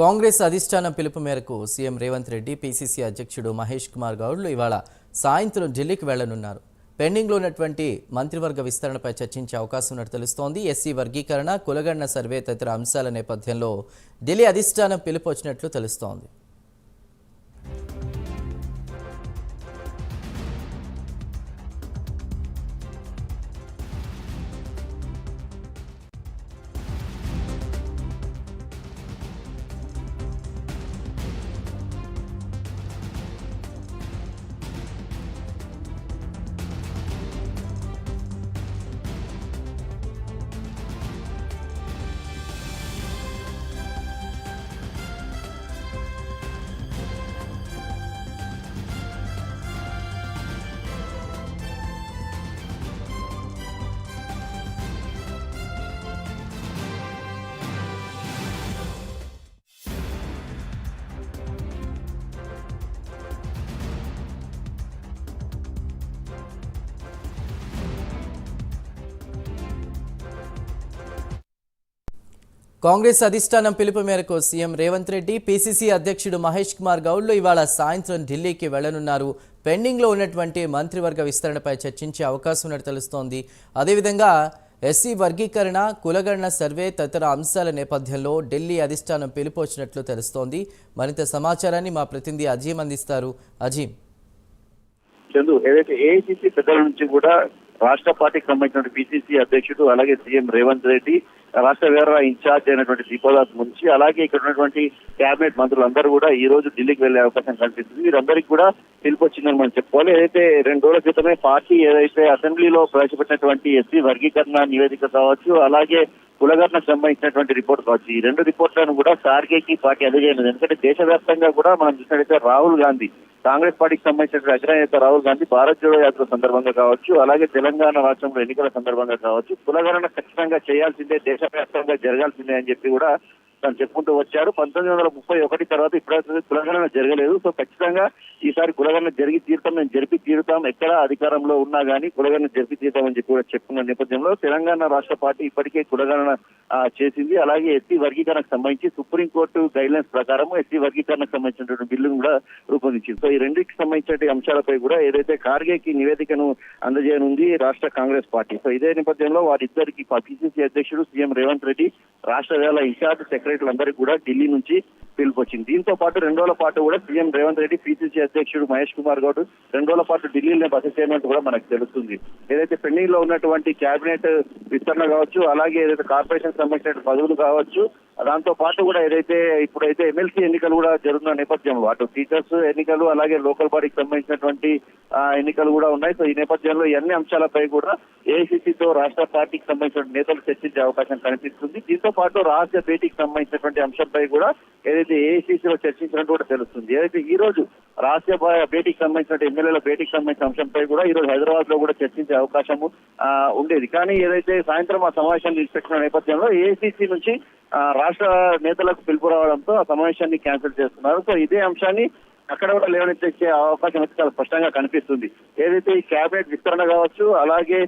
కాంగ్రెస్ అధిష్టానం పిలుపు మేరకు సీఎం రేవంత్ రెడ్డి పీసీసీ అధ్యక్షుడు మహేష్ కుమార్ గౌడ్లు ఇవాళ సాయంత్రం ఢిల్లీకి వెళ్ళనున్నారు. పెండింగ్లో ఉన్నటువంటి మంత్రివర్గ విస్తరణపై చర్చించే అవకాశం ఉన్నట్టు తెలుస్తోంది. ఎస్సీ వర్గీకరణ కులగణన సర్వే తదితర అంశాల నేపథ్యంలో ఢిల్లీ అధిష్టానం పిలుపు వచ్చినట్లు తెలుస్తోంది. కాంగ్రెస్ అధిష్టానం పిలుపు మేరకు సీఎం రేవంత్ రెడ్డి పీసీసీ అధ్యక్షుడు మహేష్ కుమార్ గౌడ్లు ఇవాళ సాయంత్రం ఢిల్లీకి వెళ్ళనున్నారు. పెండింగ్లో ఉన్నటువంటి మంత్రివర్గ విస్తరణపై చర్చించే అవకాశం ఉన్నట్టు తెలుస్తోంది. అదేవిధంగా ఎస్సీ వర్గీకరణ కులగణన సర్వే తదితర అంశాల నేపథ్యంలో ఢిల్లీ అధిష్టానం పిలుపు వచ్చినట్లు తెలుస్తోంది. మరింత సమాచారాన్ని మా ప్రతినిధి అజీం అందిస్తారు. అజీం. చందు ఏదైతే ఏఐసిసి పెద్దల నుంచి కూడా రాష్ట్ర పార్టీకి సంబంధించిన పిసిసి అధ్యక్షుడు అలాగే సీఎం రేవంత్ రెడ్డి రాష్ట్ర వ్యవహార ఇన్ఛార్జ్ అయినటువంటి దీపోదాస్ నుంచి అలాగే ఇక్కడ ఉన్నటువంటి క్యాబినెట్ మంత్రులందరూ కూడా ఈ రోజు ఢిల్లీకి వెళ్ళే అవకాశం కనిపిస్తుంది వీరందరికీ కూడా పిలుపు వచ్చిందని మనం చెప్పుకోవాలి. ఏదైతే రెండు రోజుల క్రితమే పార్టీ ఏదైతే అసెంబ్లీలో ప్రవేశపెట్టినటువంటి ఎస్సీ వర్గీకరణ నివేదిక కావచ్చు అలాగే కులగర్ణకు సంబంధించినటువంటి రిపోర్ట్ కావచ్చు ఈ రెండు రిపోర్ట్లను కూడా సార్కేకి పార్టీ అందజేయలేదు ఎందుకంటే దేశవ్యాప్తంగా కూడా మనం చూసినట్లయితే రాహుల్ గాంధీ కాంగ్రెస్ పార్టీకి సంబంధించిన అగ్రనేత రాహుల్ గాంధీ భారత్ జోడో యాత్ర సందర్భంగా కావచ్చు అలాగే తెలంగాణ రాష్ట్రంలో ఎన్నికల సందర్భంగా కావచ్చు కులగణన ఖచ్చితంగా చేయాల్సిందే దేశవ్యాప్తంగా జరగాల్సిందే అని చెప్పి కూడా తను చెప్పుకుంటూ వచ్చారు పంతొమ్మిది వందల ముప్పై ఒకటి తర్వాత ఇప్పటివరకు కులగణన జరగలేదు. సో ఖచ్చితంగా ఈసారి కులగణన జరిగి తీరుతాం మేము జరిపి తీరుతాం. ఎక్కడ అధికారంలో ఉన్నా కానీ కులగణన జరిపి తీరుతామని చెప్పి కూడా చెప్పుకున్న నేపథ్యంలో తెలంగాణ రాష్ట్ర పార్టీ ఇప్పటికే కులగణన చేసింది. అలాగే ఎస్సీ వర్గీకరణకు సంబంధించి సుప్రీంకోర్టు గైడ్ లైన్స్ ప్రకారం ఎస్సీ వర్గీకరణకు సంబంధించినటువంటి బిల్లును కూడా రూపొందించింది. సో ఈ రెండింటికి సంబంధించిన అంశాలపై కూడా ఏదైతే కార్గేకి నివేదికను అందజేయనుంది రాష్ట్ర కాంగ్రెస్ పార్టీ. సో ఇదే నేపథ్యంలో వారిద్దరికి పిసిసి అధ్యక్షుడు సీఎం రేవంత్ రెడ్డి రాష్ట్ర వేళ ఇన్ఛార్జ్ సెక్రటరీలందరికీ కూడా ఢిల్లీ నుంచి పిలుపు వచ్చింది దీంతో పాటు రెండు రోజుల పాటు కూడా సీఎం రేవంత్ రెడ్డి పిసిసి అధ్యక్షుడు మహేష్ కుమార్ గౌడ్ రెండు రోజుల పాటు ఢిల్లీలో బస చేయనట్టు కూడా మనకు తెలుస్తుంది. ఏదైతే పెండింగ్లో ఉన్నటువంటి కేబినెట్ విస్తరణ కావచ్చు అలాగే ఏదైతే కార్పొరేషన్ సంబంధించిన పదవులు కావచ్చు దాంతో పాటు కూడా ఏదైతే ఇప్పుడైతే ఎమ్మెల్సీ ఎన్నికలు కూడా జరుగుతున్న నేపథ్యంలో అటు టీచర్స్ ఎన్నికలు అలాగే లోకల్ బాడీకి సంబంధించినటువంటి ఎన్నికలు కూడా ఉన్నాయి. సో ఈ నేపథ్యంలో అన్ని అంశాలపై కూడా ఏఐసీసీతో రాష్ట్ర పార్టీకి సంబంధించిన నేతలు చర్చించే అవకాశం కనిపిస్తుంది. దీంతో పాటు రహస్య భేటీకి సంబంధించినటువంటి అంశంపై కూడా ఏదైతే ఏఐసీసీలో చర్చించినట్టు కూడా తెలుస్తుంది. ఏదైతే ఈ రోజు రాష్ట్ర భేటీకి సంబంధించిన ఎమ్మెల్యేల భేటీకి సంబంధించిన అంశంపై కూడా ఈ రోజు హైదరాబాద్లో కూడా చర్చించే అవకాశము ఉండేది. కానీ ఏదైతే సాయంత్రం ఆ సమావేశాన్ని నిలిచిపెట్టిన నేపథ్యంలో ఏఐసీసీ నుంచి రాష్ట్ర నేతలకు పిలుపు రావడంతో ఆ సమావేశాన్ని క్యాన్సిల్ చేస్తున్నారు. సో ఇదే అంశాన్ని అక్కడ కూడా లేవనెత్తే అవకాశం అయితే చాలా స్పష్టంగా కనిపిస్తుంది. ఏదైతే ఈ కేబినెట్ విస్తరణ కావచ్చు అలాగే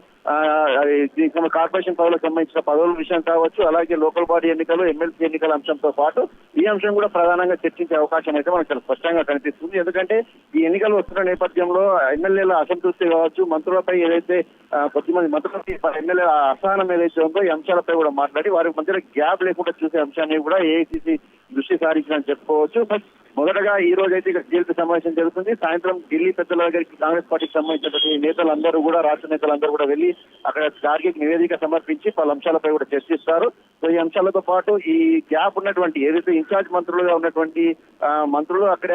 కార్పొరేషన్ పదవులకు సంబంధించిన పదవుల విషయం కావచ్చు అలాగే లోకల్ బాడీ ఎన్నికలు ఎమ్మెల్సీ ఎన్నికల అంశంతో పాటు ఈ అంశం కూడా ప్రధానంగా చర్చించే అవకాశం అయితే మనకు చాలా స్పష్టంగా కనిపిస్తుంది. ఎందుకంటే ఈ ఎన్నికలు వస్తున్న నేపథ్యంలో ఎమ్మెల్యేల అసంతృప్తి కావచ్చు మంత్రులపై ఏదైతే కొద్దిమంది మంత్రులపై ఎమ్మెల్యేల అసహనం ఏదైతే ఉందో ఈ అంశాలపై కూడా మాట్లాడి వారి మధ్యలో గ్యాప్ లేకుండా చూసే అంశాన్ని కూడా ఏఐసీసీ దృష్టి సారించిందని చెప్పుకోవచ్చు. బట్ మొదటగా ఈ రోజు అయితే ఇక్కడ జీవిత సమావేశం జరుగుతుంది. సాయంత్రం ఢిల్లీ పెద్దల దగ్గరికి కాంగ్రెస్ పార్టీకి సంబంధించినటువంటి నేతలందరూ కూడా రాష్ట్ర నేతలందరూ కూడా వెళ్ళి అక్కడ టార్గెట్ నివేదిక సమర్పించి పలు అంశాలపై కూడా చర్చిస్తారు. సో ఈ అంశాలతో పాటు ఈ గ్యాప్ ఉన్నటువంటి ఏదైతే ఇన్ఛార్జ్ మంత్రులుగా ఉన్నటువంటి మంత్రులు అక్కడ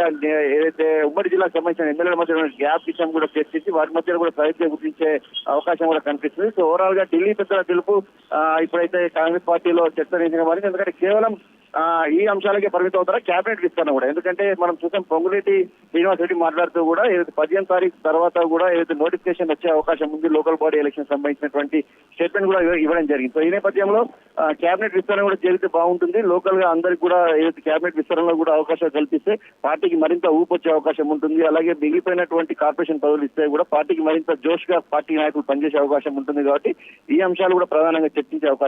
ఏదైతే ఉమ్మడి జిల్లాకు సంబంధించిన ఎమ్మెల్యేల మధ్య గ్యాప్ విషయం కూడా చర్చించి వారి మధ్య కూడా ప్రయత్నం గుర్తించే అవకాశం కూడా కనిపిస్తుంది. సో ఓవరాల్గా ఢిల్లీ పెద్దల పిలుపు ఇప్పుడైతే కాంగ్రెస్ పార్టీలో చర్చ మారింది ఎందుకంటే కేవలం ఈ అంశాలకే పరిమితం అవుతారా? క్యాబినెట్ విస్తరణ కూడా. ఎందుకంటే మనం చూసాం పొంగులేటి శ్రీనివాస్ రెడ్డి మాట్లాడుతూ కూడా ఏదైతే పదిహేను తారీఖు తర్వాత కూడా ఏదైతే నోటిఫికేషన్ వచ్చే అవకాశం ఉంది లోకల్ బాడీ ఎలక్షన్ సంబంధించినటువంటి స్టేట్మెంట్ కూడా ఇవ్వడం జరిగింది. సో ఈ నేపథ్యంలో క్యాబినెట్ విస్తరణ కూడా జరిగితే బాగుంటుంది. లోకల్గా అందరికి కూడా ఏదైతే క్యాబినెట్ విస్తరణలో కూడా అవకాశాలు కల్పిస్తే పార్టీకి మరింత ఊపు వచ్చే అవకాశం ఉంటుంది. అలాగే మిగిలిపోయినటువంటి కార్పొరేషన్ పదవులు ఇస్తే కూడా పార్టీకి మరింత జోష్గా పార్టీ నాయకులు పనిచేసే అవకాశం ఉంటుంది కాబట్టి ఈ అంశాలు కూడా ప్రధానంగా చర్చించే అవకాశం